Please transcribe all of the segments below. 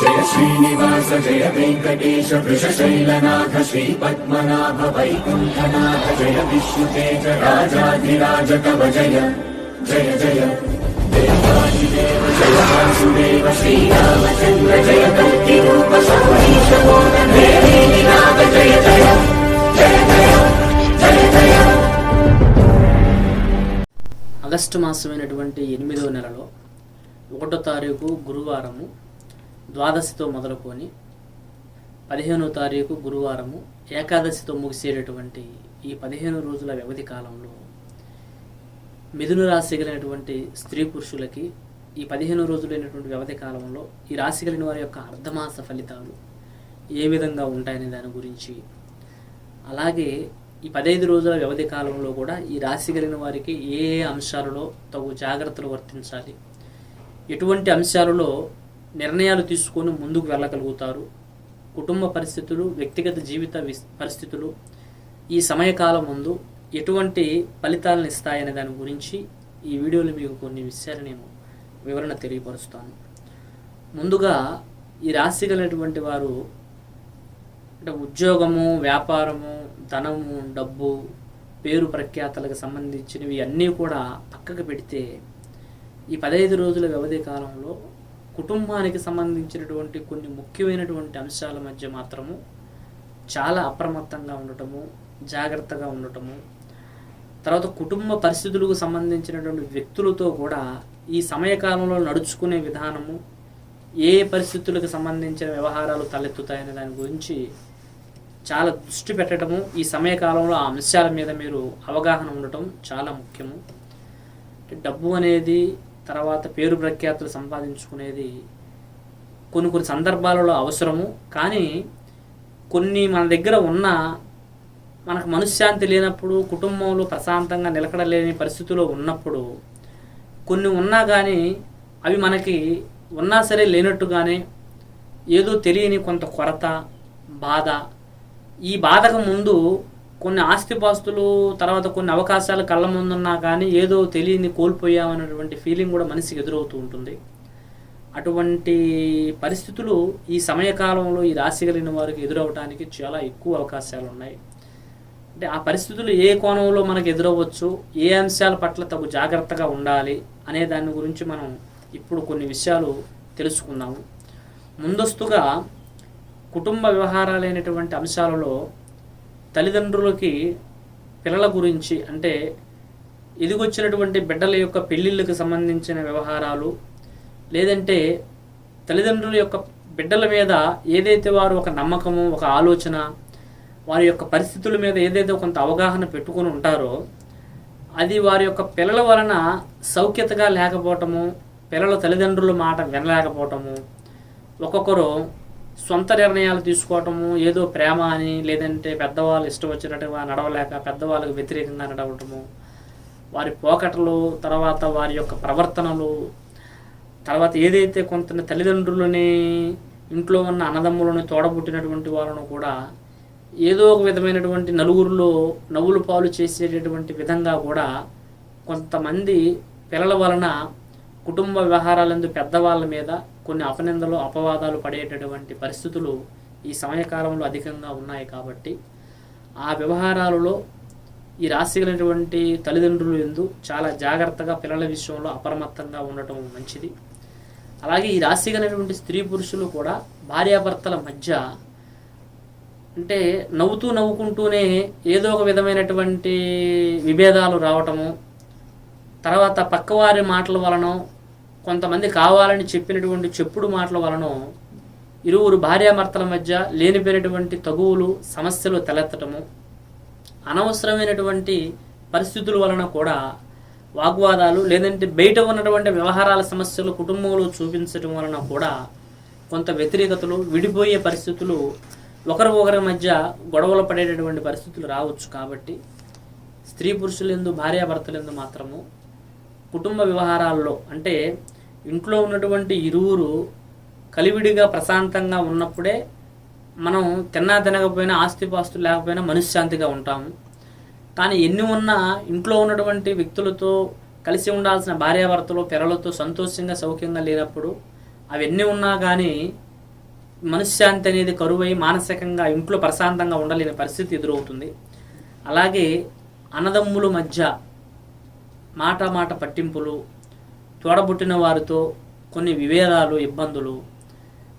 జయ శ్రీనివాస జయ వెంకటేశ వృషశైలనాథ శ్రీ పద్మనాభ వైకుంఠనాథ జయ విష్ణుతేజ రాజాధిరాజ కవ జయ జయ జయ. దేవాదిదేవ జయ వాసుదేవ శ్రీరామచంద్ర జయ కల్కి రూప సౌరీశ నాథ జయ జయ జయ జయ జయ జయ. ఆగస్టు మాసమైనటువంటి ఎనిమిదవ నెలలో ఒకటో తారీఖు గురువారము ద్వాదశితో మొదలుకొని పదిహేనో తారీఖు గురువారము ఏకాదశితో ముగిసేటటువంటి ఈ పదిహేను రోజుల వ్యవధి కాలంలో మిథున రాశి కలిగినటువంటి స్త్రీ పురుషులకి ఈ పదిహేను రోజులైనటువంటి వ్యవధి కాలంలో ఈ రాశి కలిగిన వారి యొక్క అర్ధమాస ఫలితాలు ఏ విధంగా ఉంటాయనే దాని గురించి అలాగే ఈ పదహైదు రోజుల వ్యవధి కాలంలో కూడా ఈ రాశి కలిగిన వారికి ఏ ఏ అంశాలలో తగు జాగ్రత్తలు వర్తించాలి ఎటువంటి అంశాలలో నిర్ణయాలు తీసుకొని ముందుకు వెళ్ళగలుగుతారు. కుటుంబ పరిస్థితులు వ్యక్తిగత జీవిత పరిస్థితులు ఈ సమయకాలం ముందు ఎటువంటి ఫలితాలను ఇస్తాయనే దాని గురించి ఈ వీడియోలో మీకు కొన్ని విషయాలు నేను వివరణ తెలియపరుస్తాను. ముందుగా ఈ రాశి కలిగినటువంటి వారు అంటే ఉద్యోగము వ్యాపారము ధనము డబ్బు పేరు ప్రఖ్యాతలకు సంబంధించినవి అన్నీ కూడా పక్కకు పెడితే ఈ పదహైదు రోజుల వ్యవధి కాలంలో కుటుంబానికి సంబంధించినటువంటి కొన్ని ముఖ్యమైనటువంటి అంశాల మధ్య మాత్రము చాలా అప్రమత్తంగా ఉండటము జాగ్రత్తగా ఉండటము. తర్వాత కుటుంబ పరిస్థితులకు సంబంధించినటువంటి వ్యక్తులతో కూడా ఈ సమయకాలంలో నడుచుకునే విధానము ఏ పరిస్థితులకు సంబంధించిన వ్యవహారాలు తలెత్తుతాయనే దాని గురించి చాలా దృష్టి పెట్టడము ఈ సమయకాలంలో ఆ అంశాల మీద మీరు అవగాహన ఉండటం చాలా ముఖ్యము. డబ్బు అనేది తర్వాత పేరు ప్రఖ్యాతులు సంపాదించుకునేది కొన్ని కొన్ని సందర్భాలలో అవసరము. కానీ కొన్ని మన దగ్గర ఉన్న మనకు మనశ్శాంతి లేనప్పుడు కుటుంబంలో ప్రశాంతంగా నిలకడలేని పరిస్థితిలో ఉన్నప్పుడు కొన్ని ఉన్నా కానీ అవి మనకి ఉన్నా సరే లేనట్టుగానే ఏదో తెలియని కొంత కొరత బాధ. ఈ బాధకు ముందు కొన్ని ఆస్తిపాస్తులు తర్వాత కొన్ని అవకాశాలు కళ్ళ ముందున్నా కానీ ఏదో తెలియని కోల్పోయామనేటువంటి ఫీలింగ్ కూడా మనిషికి ఎదురవుతూ ఉంటుంది. అటువంటి పరిస్థితులు ఈ సమయకాలంలో ఈ రాశి కలిగిన వారికి ఎదురవడానికి చాలా ఎక్కువ అవకాశాలు ఉన్నాయి. అంటే ఆ పరిస్థితులు ఏ కోణంలో మనకు ఎదురవ్వచ్చు ఏ అంశాల పట్ల తగు జాగ్రత్తగా ఉండాలి అనే దాని గురించి మనం ఇప్పుడు కొన్ని విషయాలు తెలుసుకుందాము. ముందస్తుగా కుటుంబ వ్యవహారాలైనటువంటి అంశాలలో తల్లిదండ్రులకి పిల్లల గురించి అంటే ఎదిగొచ్చినటువంటి బిడ్డల యొక్క పెళ్ళిళ్ళకి సంబంధించిన వ్యవహారాలు లేదంటే తల్లిదండ్రుల యొక్క బిడ్డల మీద ఏదైతే వారు ఒక నమ్మకము ఒక ఆలోచన వారి యొక్క పరిస్థితుల మీద ఏదైతే కొంత అవగాహన పెట్టుకొని ఉంటారో అది వారి యొక్క పిల్లల వలన సౌఖ్యతగా లేకపోవటము పిల్లల తల్లిదండ్రుల మాట వినలేకపోవటము ఒక్కొక్కరు సొంత నిర్ణయాలు తీసుకోవటము ఏదో ప్రేమ అని లేదంటే పెద్దవాళ్ళు ఇష్టం వచ్చినట్టుగా నడవలేక పెద్దవాళ్ళకు వ్యతిరేకంగా నడవటము. వారి పోకటలు తర్వాత వారి యొక్క ప్రవర్తనలు తర్వాత ఏదైతే కొంత తల్లిదండ్రులని ఇంట్లో ఉన్న అన్నదమ్ములను తోడబుట్టినటువంటి వాళ్ళను కూడా ఏదో ఒక విధమైనటువంటి నలుగురిలో నవ్వులు పాలు చేసేటటువంటి విధంగా కూడా కొంతమంది పిల్లల వలన కుటుంబ వ్యవహారాలందు పెద్దవాళ్ళ మీద కొన్ని అపనిందలు అపవాదాలు పడేటటువంటి పరిస్థితులు ఈ సమయకాలంలో అధికంగా ఉన్నాయి కాబట్టి ఆ వ్యవహారాలలో ఈ రాశి కలిగినటువంటి తల్లిదండ్రులు ఎందు చాలా జాగ్రత్తగా పిల్లల విషయంలో అప్రమత్తంగా ఉండటం మంచిది. అలాగే ఈ రాశి కలిగినటువంటి స్త్రీ పురుషులు కూడా భార్యాభర్తల మధ్య అంటే నవ్వుతూ నవ్వుకుంటూనే ఏదో ఒక విధమైనటువంటి విభేదాలు రావటము తర్వాత పక్కవారి మాటల వలన కొంతమంది కావాలని చెప్పినటువంటి చెప్పుడు మాటల వలన ఇరువురు భార్యాభర్తల మధ్య లేనిపోయినటువంటి తగువులు సమస్యలు తలెత్తటము అనవసరమైనటువంటి పరిస్థితుల వలన కూడా వాగ్వాదాలు లేదంటే బయట ఉన్నటువంటి వ్యవహారాల సమస్యలు కుటుంబంలో చూపించడం వలన కూడా కొంత వ్యతిరేకతలు విడిపోయే పరిస్థితులు ఒకరి ఒకరి మధ్య గొడవలు పడేటటువంటి పరిస్థితులు రావచ్చు కాబట్టి స్త్రీ పురుషులందు భార్యాభర్తలందు మాత్రము కుటుంబ వ్యవహారాల్లో అంటే ఇంట్లో ఉన్నటువంటి ఇరువురు కలివిడిగా ప్రశాంతంగా ఉన్నప్పుడే మనం తిన్నా తినకపోయినా ఆస్తిపాస్తులు లేకపోయినా మనశ్శాంతిగా ఉంటాము. కానీ ఎన్ని ఉన్నా ఇంట్లో ఉన్నటువంటి వ్యక్తులతో కలిసి ఉండాల్సిన భార్యాభర్తలు పిల్లలతో సంతోషంగా సౌఖ్యంగా లేనప్పుడు అవన్నీ ఉన్నా కానీ మనశ్శాంతి అనేది కరువై మానసికంగా ఇంట్లో ప్రశాంతంగా ఉండలేని పరిస్థితి ఎదురవుతుంది. అలాగే అన్నదమ్ముల మధ్య మాట మాట పట్టింపులు తోడబుట్టిన వారితో కొన్ని విభేదాలు ఇబ్బందులు.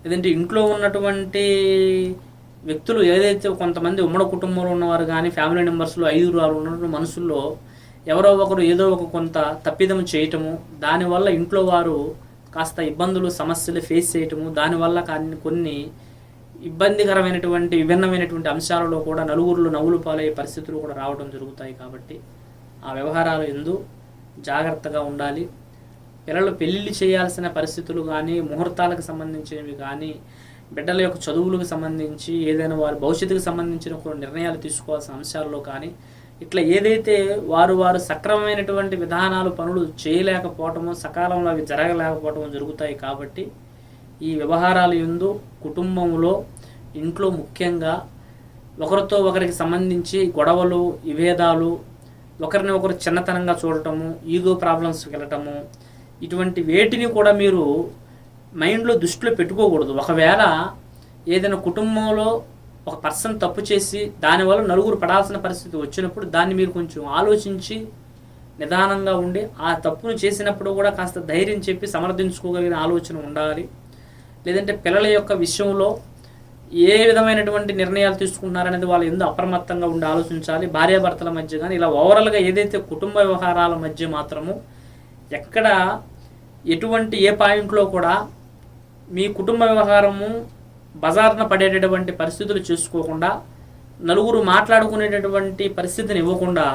లేదంటే ఇంట్లో ఉన్నటువంటి వ్యక్తులు ఏదైతే కొంతమంది ఉమ్మడి కుటుంబంలో ఉన్నవారు కానీ ఫ్యామిలీ మెంబర్స్లో ఐదుగురు ఆరు ఉన్నటువంటి మనుషుల్లో ఎవరో ఒకరు ఏదో ఒక కొంత తప్పిదం చేయటము దానివల్ల ఇంట్లో వారు కాస్త ఇబ్బందులు సమస్యలు ఫేస్ చేయటము దానివల్ల కానీ కొన్ని ఇబ్బందికరమైనటువంటి విభిన్నమైనటువంటి అంశాలలో కూడా నలుగురిలో నవ్వులు పాలయ్యే పరిస్థితులు కూడా రావడం జరుగుతాయి కాబట్టి ఆ వ్యవహారాలు ఎందు జాగ్రత్తగా ఉండాలి. పిల్లలు పెళ్ళిళ్ళు చేయాల్సిన పరిస్థితులు కానీ ముహూర్తాలకు సంబంధించినవి కానీ బిడ్డల యొక్క చదువులకు సంబంధించి ఏదైనా వారి భవిష్యత్తుకు సంబంధించిన కొన్ని నిర్ణయాలు తీసుకోవాల్సిన అంశాల్లో కానీ ఇట్లా ఏదైతే వారు వారు సక్రమమైనటువంటి విధానాలు పనులు చేయలేకపోవటము సకాలంలో అవి జరగలేకపోవటం జరుగుతాయి కాబట్టి ఈ వ్యవహారాలు ఎందు కుటుంబంలో ఇంట్లో ముఖ్యంగా ఒకరితో ఒకరికి సంబంధించి గొడవలు విభేదాలు ఒకరిని ఒకరు చిన్నతనంగా చూడటము ఈగో ప్రాబ్లమ్స్కి వెళ్ళటము ఇటువంటి వేటిని కూడా మీరు మైండ్లో దృష్టిలో పెట్టుకోకూడదు. ఒకవేళ ఏదైనా కుటుంబంలో ఒక పర్సన్ తప్పు చేసి దానివల్ల నలుగురు పడాల్సిన పరిస్థితి వచ్చినప్పుడు దాన్ని మీరు కొంచెం ఆలోచించి నిదానంగా ఉండి ఆ తప్పును చేసినప్పుడు కూడా కాస్త ధైర్యం చెప్పి సమర్థించుకోగలిగిన ఆలోచన ఉండాలి. లేదంటే పిల్లల యొక్క విషయంలో ఏ విధమైనటువంటి నిర్ణయాలు తీసుకుంటున్నారనేది వాళ్ళు ఎందుకు అప్రమత్తంగా ఉండి ఆలోచించాలి. భార్యాభర్తల మధ్య కానీ ఇలా ఓవరాల్గా ఏదైతే కుటుంబ వ్యవహారాల మధ్య మాత్రము ఎక్కడ ఎటువంటి ఏ పాయింట్లో కూడా మీ కుటుంబ వ్యవహారము బజార్న పడేటటువంటి పరిస్థితులు చేసుకోకుండా నలుగురు మాట్లాడుకునేటటువంటి పరిస్థితిని ఇవ్వకుండా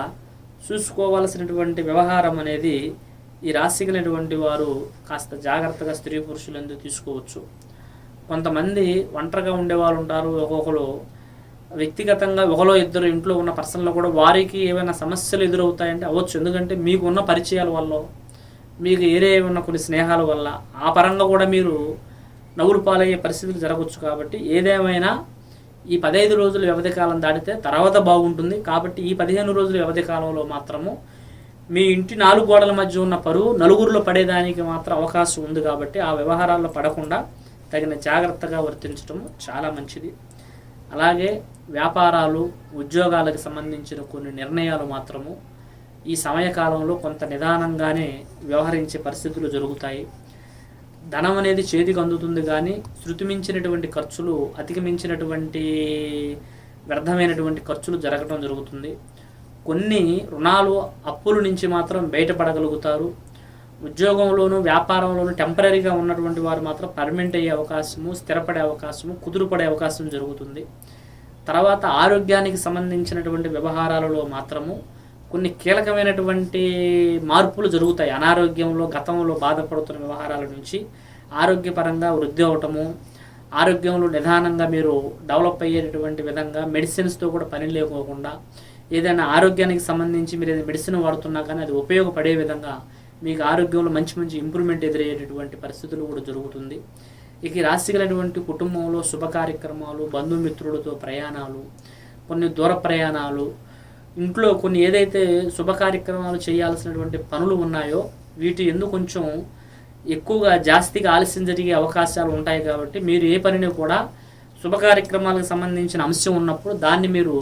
చూసుకోవాల్సినటువంటి వ్యవహారం అనేది ఈ రాశి కలిగినటువంటి వారు కాస్త జాగ్రత్తగా స్త్రీ పురుషులందు తీసుకోవచ్చు. కొంతమంది ఒంటరిగా ఉండేవాళ్ళు ఉంటారు ఒక్కొక్కరు వ్యక్తిగతంగా ఒకలో ఇద్దరు ఇంట్లో ఉన్న పర్సన్లో కూడా వారికి ఏమైనా సమస్యలు ఎదురవుతాయంటే అవ్వచ్చు. ఎందుకంటే మీకు ఉన్న పరిచయాల వల్ల మీకు ఏరే ఉన్న కొన్ని స్నేహాల వల్ల ఆ పరంగా కూడా మీరు నవ్వులు పాలయ్యే పరిస్థితులు జరగవచ్చు కాబట్టి ఏదేమైనా ఈ పదహైదు రోజుల వ్యవధి కాలం దాటితే తర్వాత బాగుంటుంది. కాబట్టి ఈ పదిహేను రోజుల వ్యవధి కాలంలో మాత్రము మీ ఇంటి నాలుగు గోడల మధ్య ఉన్న పరువు నలుగురిలో పడేదానికి మాత్రం అవకాశం ఉంది కాబట్టి ఆ వ్యవహారాల్లో పడకుండా తగిన జాగ్రత్తగా వర్తించడం చాలా మంచిది. అలాగే వ్యాపారాలు ఉద్యోగాలకు సంబంధించిన కొన్ని నిర్ణయాలు మాత్రము ఈ సమయకాలంలో కొంత నిదానంగానే వ్యవహరించే పరిస్థితులు జరుగుతాయి. ధనం అనేది చేతికి అందుతుంది కానీ శృతిమించినటువంటి ఖర్చులు అధిగమించినటువంటి వ్యర్థమైనటువంటి ఖర్చులు జరగడం జరుగుతుంది. కొన్ని రుణాలు అప్పుల నుంచి మాత్రం బయటపడగలుగుతారు. ఉద్యోగంలోనూ వ్యాపారంలోనూ టెంపరీగా ఉన్నటువంటి వారు మాత్రం పర్మనెంట్ అయ్యే అవకాశము స్థిరపడే అవకాశము కుదురుపడే అవకాశం జరుగుతుంది. తర్వాత ఆరోగ్యానికి సంబంధించినటువంటి వ్యవహారాలలో మాత్రము కొన్ని కీలకమైనటువంటి మార్పులు జరుగుతాయి. అనారోగ్యంలో గతంలో బాధపడుతున్న వ్యవహారాల నుంచి ఆరోగ్యపరంగా వృద్ధి అవటము ఆరోగ్యంలో నిదానంగా మీరు డెవలప్ అయ్యేటటువంటి విధంగా మెడిసిన్స్తో కూడా పని లేకోకుండా ఏదైనా ఆరోగ్యానికి సంబంధించి మీరు ఏదైనా మెడిసిన్ వాడుతున్నా కానీ అది ఉపయోగపడే విధంగా మీకు ఆరోగ్యంలో మంచి మంచి ఇంప్రూవ్మెంట్ ఎదురయ్యేటటువంటి పరిస్థితులు కూడా జరుగుతుంది. ఇక ఈ రాశి కుటుంబంలో శుభ కార్యక్రమాలు బంధుమిత్రులతో ప్రయాణాలు కొన్ని దూర ప్రయాణాలు ఇంట్లో కొన్ని ఏదైతే శుభ కార్యక్రమాలు చేయాల్సినటువంటి పనులు ఉన్నాయో వీటి ఎందుకు కొంచెం ఎక్కువగా జాస్తిగా ఆలస్యం జరిగే అవకాశాలు ఉంటాయి కాబట్టి మీరు ఏ పనిని కూడా శుభ కార్యక్రమాలకు సంబంధించిన అంశం ఉన్నప్పుడు దాన్ని మీరు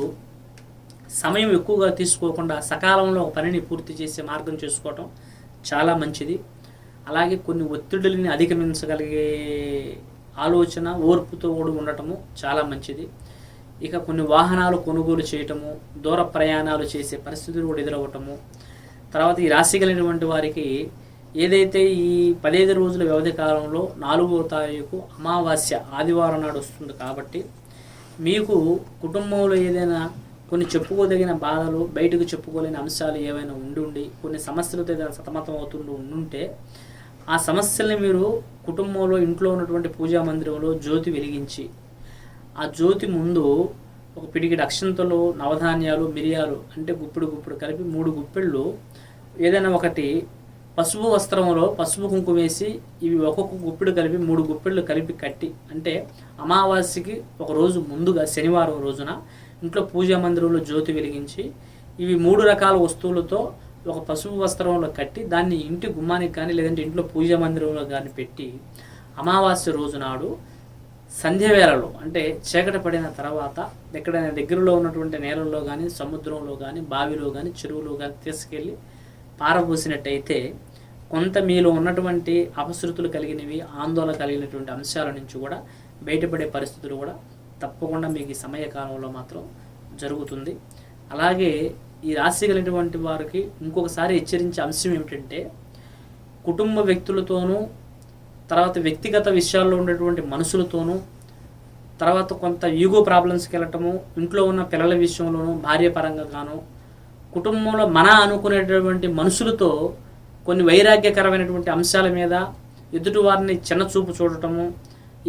సమయం ఎక్కువగా తీసుకోకుండా సకాలంలో ఒక పనిని పూర్తి చేసే మార్గం చేసుకోవటం చాలా మంచిది. అలాగే కొన్ని ఒత్తిడులని అధిగమించగలిగే ఆలోచన ఓర్పుతో కూడా ఉండటము చాలా మంచిది. ఇక కొన్ని వాహనాలు కొనుగోలు చేయటము దూర ప్రయాణాలు చేసే పరిస్థితులు కూడా ఎదురవ్వటము. తర్వాత ఈ రాశి కలిగినటువంటి వారికి ఏదైతే ఈ పదహైదు రోజుల వ్యవధి కాలంలో నాలుగో తారీఖు అమావాస్య ఆదివారం నాడు వస్తుంది కాబట్టి మీకు కుటుంబంలో ఏదైనా కొన్ని చెప్పుకోదగిన బాధలు బయటకు చెప్పుకోలేని అంశాలు ఏవైనా ఉండి కొన్ని సమస్యలతో ఏదైనా సతమతం అవుతుండి ఉండుంటే ఆ సమస్యల్ని మీరు కుటుంబంలో ఇంట్లో ఉన్నటువంటి పూజా మందిరంలో జ్యోతి వెలిగించి ఆ జ్యోతి ముందు ఒక పిడికిడి అక్షంతలు నవధాన్యాలు మిరియాలు అంటే గుప్పిడు గుప్పిడు కలిపి మూడు గుప్పిళ్ళు ఏదైనా ఒకటి పసుపు వస్త్రంలో పసుపు కుంకుమ వేసి ఇవి ఒక్కొక్క గుప్పిడు కలిపి మూడు గుప్పిళ్ళు కలిపి కట్టి అంటే అమావాస్యకి ఒక రోజు ముందుగా శనివారం రోజున ఇంట్లో పూజా మందిరంలో జ్యోతి వెలిగించి ఇవి మూడు రకాల వస్తువులతో ఒక పసుపు వస్త్రంలో కట్టి దాన్ని ఇంటి గుమ్మానికి కానీ లేదంటే ఇంట్లో పూజా మందిరంలో కానీ పెట్టి అమావాస్య రోజు నాడు సంధ్య వేళలో అంటే చీకటి పడిన తర్వాత ఎక్కడైనా దగ్గరలో ఉన్నటువంటి నేలల్లో కానీ సముద్రంలో కానీ బావిలో కానీ చెరువులో కానీ తీసుకెళ్ళి పారబోసినట్టయితే కొంత మీలో ఉన్నటువంటి అపశృతులు కలిగినవి ఆందోళన కలిగినటువంటి అంశాల నుంచి కూడా బయటపడే పరిస్థితులు కూడా తప్పకుండా మీకు ఈ సమయకాలంలో మాత్రం జరుగుతుంది. అలాగే ఈ రాశి కలిగినటువంటి వారికి ఇంకొకసారి హెచ్చరించే అంశం ఏమిటంటే కుటుంబ వ్యక్తులతోనూ తర్వాత వ్యక్తిగత విషయాల్లో ఉండేటువంటి మనుషులతోనూ తర్వాత కొంత ఈగో ప్రాబ్లమ్స్కి వెళ్ళటము ఇంట్లో ఉన్న పిల్లల విషయంలోనూ భార్య పరంగా గాను కుటుంబంలో మన అనుకునేటటువంటి మనుషులతో కొన్ని వైరాగ్యకరమైనటువంటి అంశాల మీద ఎదుటి వారిని చిన్న చూపు చూడటము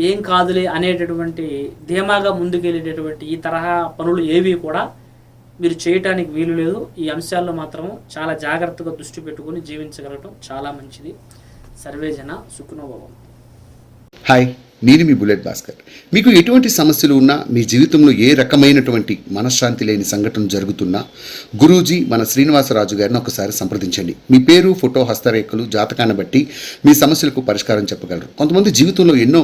ఏం కాదులే అనేటటువంటి ధీమాగా ముందుకెళ్ళేటటువంటి ఈ తరహా పనులు ఏవి కూడా మీరు చేయటానికి వీలు లేదు. ఈ అంశాల్లో మాత్రం చాలా జాగ్రత్తగా దృష్టి పెట్టుకుని జీవించగలగటం చాలా మంచిది. సర్వేజన సుఖనోభవం హాయ్ నేను మీ బుల్లెట్ భాస్కర్. మీకు ఎటువంటి సమస్యలు ఉన్నా మీ జీవితంలో ఏ రకమైనటువంటి మనశ్శాంతి లేని సంఘటన జరుగుతున్నా గురూజీ మన శ్రీనివాసరాజు గారిని ఒకసారి సంప్రదించండి. మీ పేరు ఫోటో హస్తరేఖలు జాతకాన్ని బట్టి మీ సమస్యలకు పరిష్కారం చెప్పగలరు. కొంతమంది జీవితంలో ఎన్నో